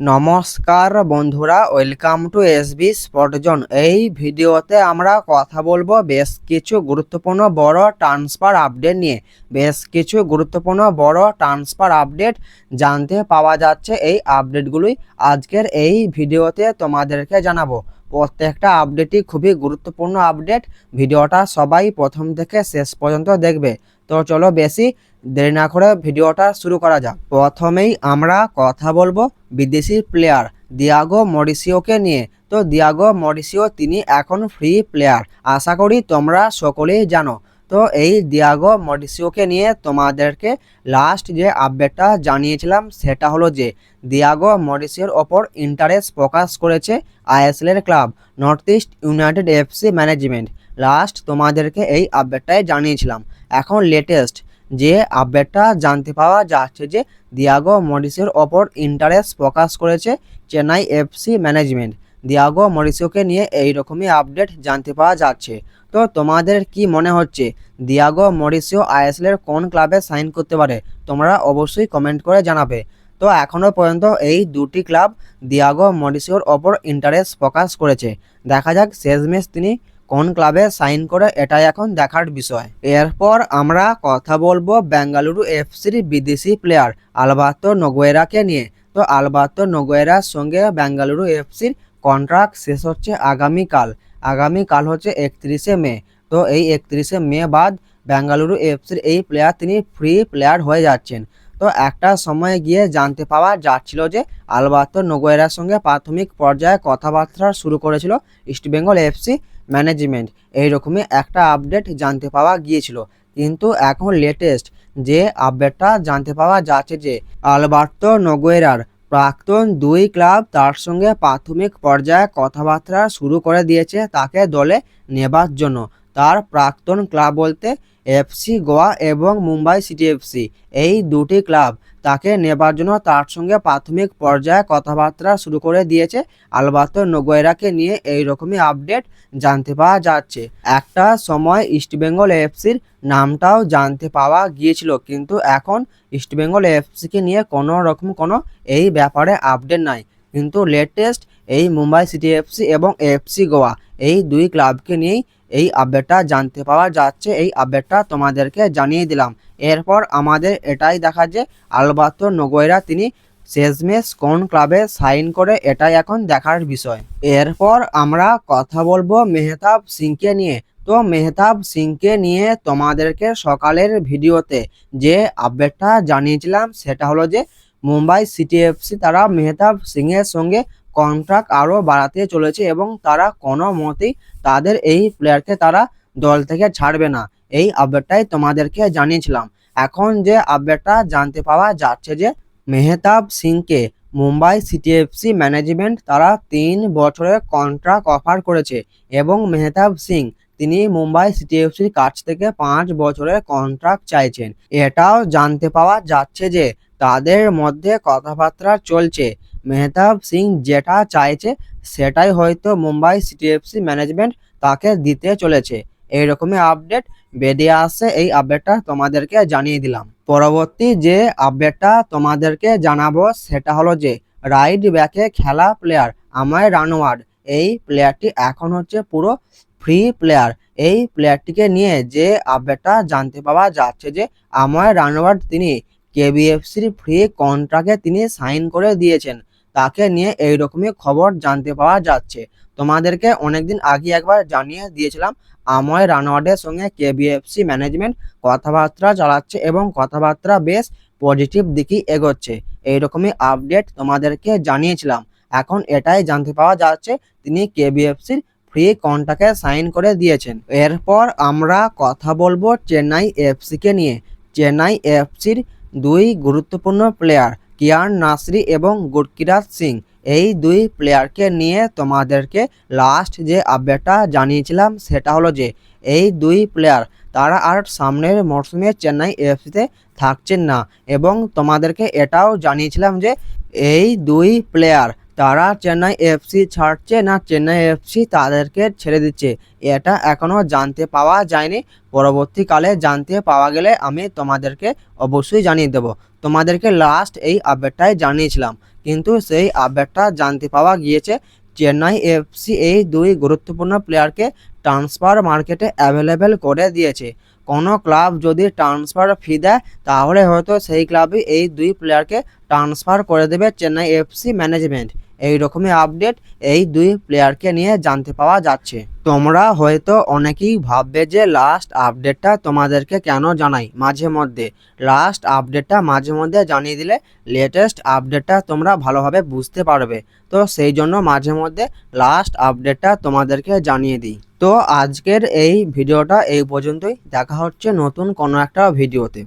নমস্কার বন্ধুরা welcome to SB স্পটজন এই ভিডিওতে আমরা কথা বলব বেশ কিছু গুরুত্বপূর্ণ বড় ট্রান্সফার আপডেট নিয়ে। বেশ কিছু গুরুত্বপূর্ণ বড় ট্রান্সফার আপডেট জানতে পাওয়া যাচ্ছে। এই আপডেটগুলোই আজকের এই ভিডিওতে তোমাদেরকে জানাব। প্রত্যেকটা আপডেটই খুবই গুরুত্বপূর্ণ আপডেট ভিডিওটা সবাই প্রথম থেকে শেষ পর্যন্ত দেখবে। তো চলো বেশি দেরি না করে ভিডিওটা শুরু করা যাক। প্রথমেই আমরা কথা বলব বিদেশি প্লেয়ার দিয়াগো মরিসিওকে নিয়ে। তো দিয়াগো মরিসিও তিনি এখন ফ্রি প্লেয়ার আশা করি তোমরা সকলেই জানো। তো এই দিয়াগো মরিসিওকে নিয়ে তোমাদেরকে লাস্ট যে আপডেটটা জানিয়েছিলাম, সেটা হলো যে দিয়াগো মরিসিওর ওপর ইন্টারেস্ট প্রকাশ করেছে আইএসএলের club north east united FC management last তোমাদেরকে এই আপডেটটাই জানিয়েছিলাম। এখন লেটেস্ট যে আপডেটটা জানতে পাওয়া যাচ্ছে যে দিয়াগো মরিসের ওপর ইন্টারেস্ট প্রকাশ করেছে চেন্নাই এফসি ম্যানেজমেন্ট দিয়াগো মরিসিওকে নিয়ে এই রকমই আপডেট জানতে পাওয়া যাচ্ছে। তো তোমাদের কি মনে হচ্ছে? দিয়াগো মরিসিও আইএসএলের কোন ক্লাবে সাইন করতে পারে? তোমরা অবশ্যই কমেন্ট করে জানাবে। তো এখনও পর্যন্ত এই দুটি ক্লাব দিয়াগো মরিসিওর ওপর ইন্টারেস্ট প্রকাশ করেছে। দেখা যাক শেষ শেষমেশ তিনি কোন ক্লাবে সাইন করে, এটাই এখন দেখার বিষয়। এরপর আমরা কথা বলব বেঙ্গালুরু এফসির বিদেশি প্লেয়ার আলবার্তো নগোয়েরাকে নিয়ে। তো আলবার্তো নগোয়েরার সঙ্গে বেঙ্গালুরু এফসির কন্ট্রাক্ট শেষ হচ্ছে আগামীকাল। আগামীকাল হচ্ছে একত্রিশে মে। তো এই একত্রিশে মে বাদ বেঙ্গালুরু এফসির এই প্লেয়ার তিনি ফ্রি প্লেয়ার হয়ে যাচ্ছেন। তো একটা সময় গিয়ে জানতে পাওয়া যাচ্ছিল যে আলবার্তো নগোয়েরার সঙ্গে প্রাথমিক পর্যায়ে কথাবার্তা শুরু করেছিল ইস্টবেঙ্গল এফসি ম্যানেজমেন্ট। এইরকমই একটা আপডেট জানতে পাওয়া গিয়েছিল। কিন্তু এখন লেটেস্ট যে আপডেটটা জানতে পাওয়া যাচ্ছে যে আলবার্তো নগোয়েরার প্রাক্তন দুই ক্লাব তার সঙ্গে প্রাথমিক পর্যায়ে কথাবার্তা শুরু করে দিয়েছে তাকে দলে নেবার জন্য। তার প্রাক্তন ক্লাব বলতে এফসি, গোয়া এবং মুম্বাই সিটি এফসি। এই দুটি ক্লাব তাকে নেবার জন্য তার সঙ্গে প্রাথমিক পর্যায়ে কথাবার্তা শুরু করে দিয়েছে। আলবার্তো নগোয়েরাকে নিয়ে এই রকমই আপডেট জানতে পাওয়া যাচ্ছে। একটা সময় ইস্টবেঙ্গল এফসির নামটাও জানতে পাওয়া গিয়েছিল, কিন্তু এখন ইস্টবেঙ্গল এফসিকে নিয়ে কোনো রকম কোনো এই ব্যাপারে আপডেট নাই। কিন্তু লেটেস্ট এই মুম্বাই সিটি এফসি এবং এফসি গোয়া এই দুই ক্লাবকে নিয়েই এই আপডেটটা জানতে পাওয়া যাচ্ছে। এই আপডেটটা তোমাদেরকে জানিয়ে দিলাম। এরপর আমাদের এটাই দেখা যে আলবার্তো নগোয়েরা তিনি শেষমেশ কোন ক্লাবে সাইন করে এটাই এখন দেখার বিষয়। এরপর আমরা কথা বলব মেহতাব সিংকে নিয়ে। তো মেহতাব সিংকে নিয়ে তোমাদেরকে সকালের ভিডিওতে যে আপডেটটা জানিয়েছিলাম, সেটা হলো যে মুম্বাই সিটি এফসি তারা মেহতাব সিংয়ের সঙ্গে কন্ট্রাক্ট আরও বাড়াতে চলেছে এবং তারা কোনো মতেই তাদের এই প্লেয়ারকে তারা দল থেকে ছাড়বে না। এই আপডেটটাই তোমাদেরকে জানিয়েছিলাম। এখন যে আপডেটটা জানতে পাওয়া যাচ্ছে যে মেহতাব সিংকে মুম্বাই সিটি এফসি ম্যানেজমেন্ট তারা তিন বছরের কন্ট্রাক্ট অফার করেছে এবং মেহতাব সিং তিনি মুম্বাই সিটি এফসির কাছ থেকে পাঁচ বছরের কন্ট্রাক্ট চাইছেন। এটাও জানতে পাওয়া যাচ্ছে যে তাদের মধ্যে কথাবার্তা চলছে। মেহতাব সিং যেটা চাইছে, সেটাই হয়তো মুম্বাই সিটি এফসি ম্যানেজমেন্ট তাকে দিতে চলেছে। এইরকমই আপডেট বেরিয়ে আসছে। এই আপডেটটা তোমাদেরকে জানিয়ে দিলাম। পরবর্তী যে আপডেটটা তোমাদেরকে জানাব, সেটা হলো যে, রাইট ব্যাকে খেলা প্লেয়ার আমায় রানওয়ার্ড এই প্লেয়ারটি এখন হচ্ছে পুরো ফ্রি প্লেয়ার। এই প্লেয়ারটিকে নিয়ে যে আপডেটটা জানতে পাওয়া যাচ্ছে যে, আমায় রানওয়ার্ড তিনি কেবিএফসির ফ্রি কন্ট্রাক্টে তিনি সাইন করে দিয়েছেন। তাকে নিয়ে এই রকমই খবর জানতে পাওয়া যাচ্ছে। তোমাদেরকে অনেকদিন আগে একবার জানিয়ে দিয়েছিলাম, আময় রানোয়ার্ডের সঙ্গে কেবিএফসি ম্যানেজমেন্ট কথাবার্তা চালাচ্ছে এবং কথাবার্তা বেশ পজিটিভ দিকেই এগোচ্ছে। এইরকমই আপডেট তোমাদেরকে জানিয়েছিলাম। এখন এটাই জানতে পাওয়া যাচ্ছে, তিনি কেবিএফসির ফ্রি কন্ট্রাক্টে সাইন করে দিয়েছেন। এরপর আমরা কথা বলব চেন্নাই এফসিকে নিয়ে। চেন্নাই এফসির দুই গুরুত্বপূর্ণ প্লেয়ার কিয়ান নাসরি এবং গুরকিরাজ সিং। এই দুই প্লেয়ারকে নিয়ে তোমাদেরকে লাস্ট যে আপডেটটা জানিয়েছিলাম সেটা হলো যে, এই দুই প্লেয়ার তারা আর সামনের মরশুমে চেন্নাই এফসিতে থাকছেন না। এবং তোমাদেরকে এটাও জানিয়েছিলাম যে, এই দুই প্লেয়ার তারা চেন্নাই এফসি ছাড়ছে না, চেন্নাই এফসি তাদেরকে ছেড়ে দিচ্ছে। এটা এখনও জানতে পাওয়া যায়নি। পরবর্তীকালে জানতে পাওয়া গেলে আমি তোমাদেরকে অবশ্যই জানিয়ে দেব। তোমাদেরকে লাস্ট এই আপডেটটাই জানিয়েছিলাম। কিন্তু সেই আপডেটটা জানতে পাওয়া গিয়েছে, চেন্নাই এফসি এই দুই গুরুত্বপূর্ণ প্লেয়ারকে ট্রান্সফার মার্কেটে অ্যাভেলেবেল করে দিয়েছে। কোনো ক্লাব যদি ট্রান্সফার ফি দেয়, তাহলে হয়তো সেই ক্লাবই এই দুই প্লেয়ারকে ট্রান্সফার করে দেবে চেন্নাই এফসি ম্যানেজমেন্ট এই রকমই আপডেট এই দুই প্লেয়ারকে নিয়ে জানতে পাওয়া যাচ্ছে। তোমরা হয়তো অনেকেই ভাববে যে লাস্ট আপডেটটা তোমাদেরকে কেন জানাই? মাঝে মধ্যে। লাস্ট আপডেটটা মাঝে মধ্যে জানিয়ে দিলে লেটেস্ট আপডেটটা তোমরা ভালোভাবে বুঝতে পারবে। তো সেই জন্য মাঝে মধ্যে লাস্ট আপডেটটা তোমাদেরকে জানিয়ে দিই। তো আজকের এই ভিডিওটা এই পর্যন্তই। দেখা হচ্ছে নতুন কোনো একটা ভিডিওতে।